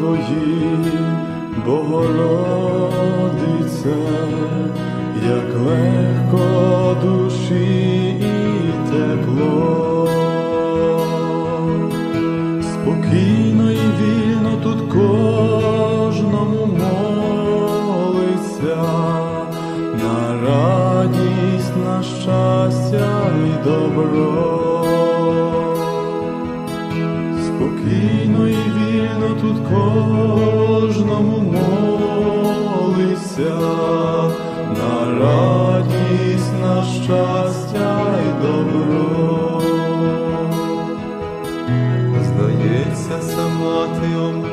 Твоїм, Богородице, як легко душі і тепло, спокійно і вільно тут кожному молиться на радість, на щастя і добро. Кожному молиться на радість, на щастя й добро. Здається, сама ти, о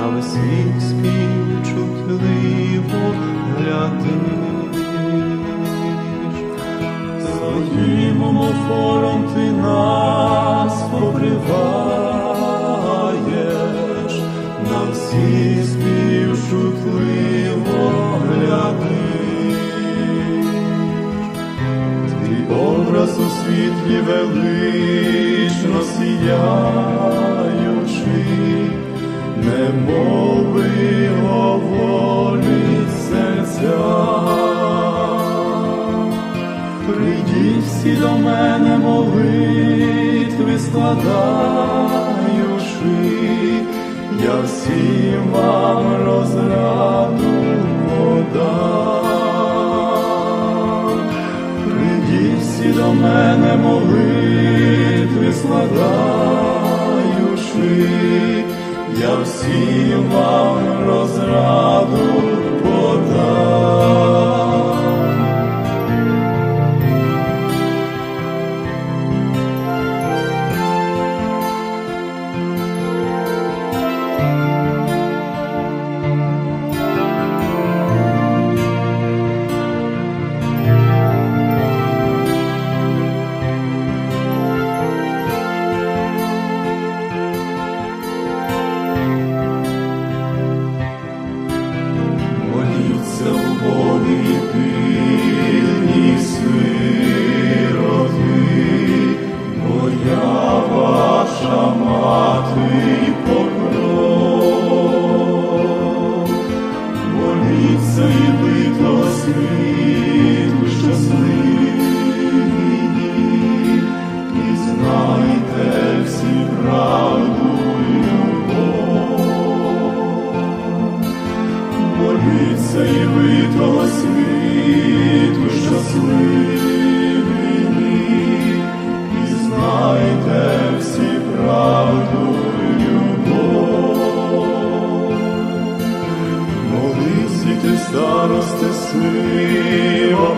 на весь світ співчутливо глядиш. Своїм омофором ти нас покриваєш, на всі співшутливо глядиш. Твій образ у світлі велично сіяючи, немов би говорить серця. Прийдіть всі до мене молитви складаючи, я всім вам розраду подам. Всі до мене молитви складаючи, я всім вам розраду ти старости сива